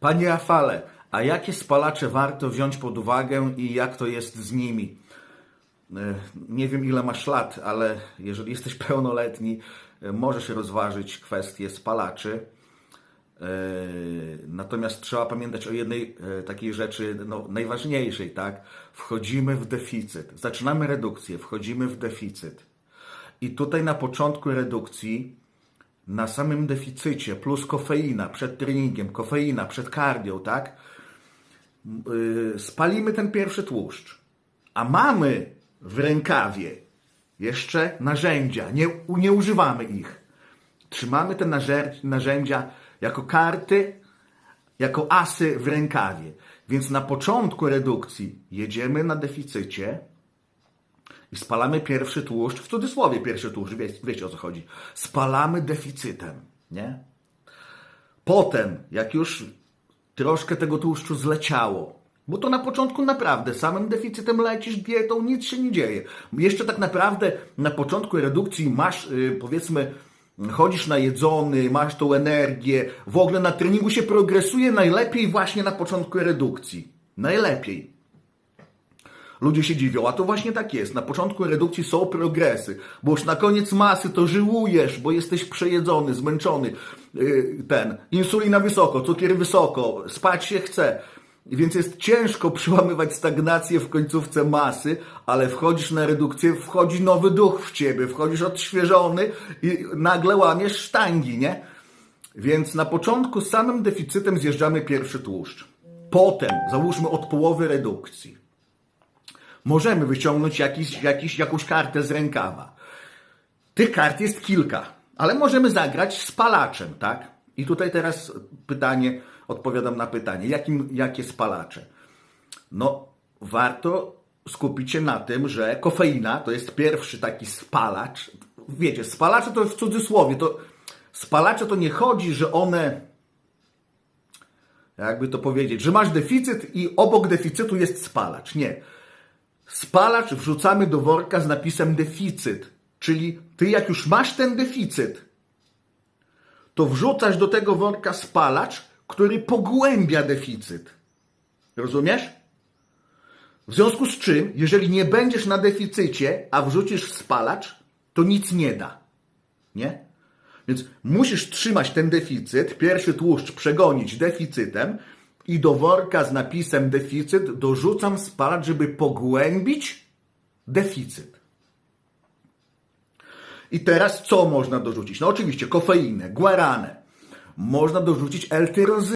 Panie Rafale, a jakie spalacze warto wziąć pod uwagę i jak to jest z nimi? E, Nie wiem ile masz lat, ale jeżeli jesteś pełnoletni, e, możesz rozważyć kwestię spalaczy. E, Natomiast trzeba pamiętać o jednej takiej rzeczy no, najważniejszej, tak? Wchodzimy w deficyt. Zaczynamy redukcję, wchodzimy w deficyt. I tutaj na początku redukcji, na samym deficycie, plus kofeina przed treningiem, kofeina przed kardio, tak? Yy, spalimy ten pierwszy tłuszcz. A mamy w rękawie jeszcze narzędzia, nie, nie używamy ich. Trzymamy te narzę- narzędzia jako karty, jako asy w rękawie. Więc na początku redukcji jedziemy na deficycie i spalamy pierwszy tłuszcz, w cudzysłowie pierwszy tłuszcz, wie, wiecie o co chodzi. Spalamy deficytem, nie? Potem, jak już troszkę tego tłuszczu zleciało, bo to na początku naprawdę samym deficytem lecisz dietą, nic się nie dzieje. Jeszcze tak naprawdę na początku redukcji masz, y, powiedzmy, chodzisz najedzony, masz tą energię, w ogóle na treningu się progresuje najlepiej właśnie na początku redukcji. Najlepiej. Ludzie się dziwią, a to właśnie tak jest. Na początku redukcji są progresy, bo już na koniec masy to żyłujesz, bo jesteś przejedzony, zmęczony. Yy, Ten, insulina wysoko, cukier wysoko, spać się chce. Więc jest ciężko przełamywać stagnację w końcówce masy, ale wchodzisz na redukcję, wchodzi nowy duch w ciebie, wchodzisz odświeżony i nagle łamiesz sztangi, nie? Więc na początku z samym deficytem zjeżdżamy pierwszy tłuszcz. Potem, załóżmy od połowy redukcji, możemy wyciągnąć jakiś, jakiś, jakąś kartę z rękawa. Tych kart jest kilka, ale możemy zagrać spalaczem, tak? I tutaj teraz pytanie, odpowiadam na pytanie, jakim, jakie spalacze? No, warto skupić się na tym, że kofeina to jest pierwszy taki spalacz. Wiecie, spalacze to w cudzysłowie, to spalacze to nie chodzi, że one jakby to powiedzieć, że masz deficyt i obok deficytu jest spalacz. Nie. Spalacz wrzucamy do worka z napisem deficyt. Czyli ty jak już masz ten deficyt, to wrzucasz do tego worka spalacz, który pogłębia deficyt. Rozumiesz? W związku z czym, jeżeli nie będziesz na deficycie, a wrzucisz spalacz, to nic nie da. Nie? Więc musisz trzymać ten deficyt, pierwszy tłuszcz przegonić deficytem i do worka z napisem deficyt dorzucam spalacz, żeby pogłębić deficyt. I teraz co można dorzucić? No oczywiście kofeinę, guaranę. Można dorzucić L-tyrozy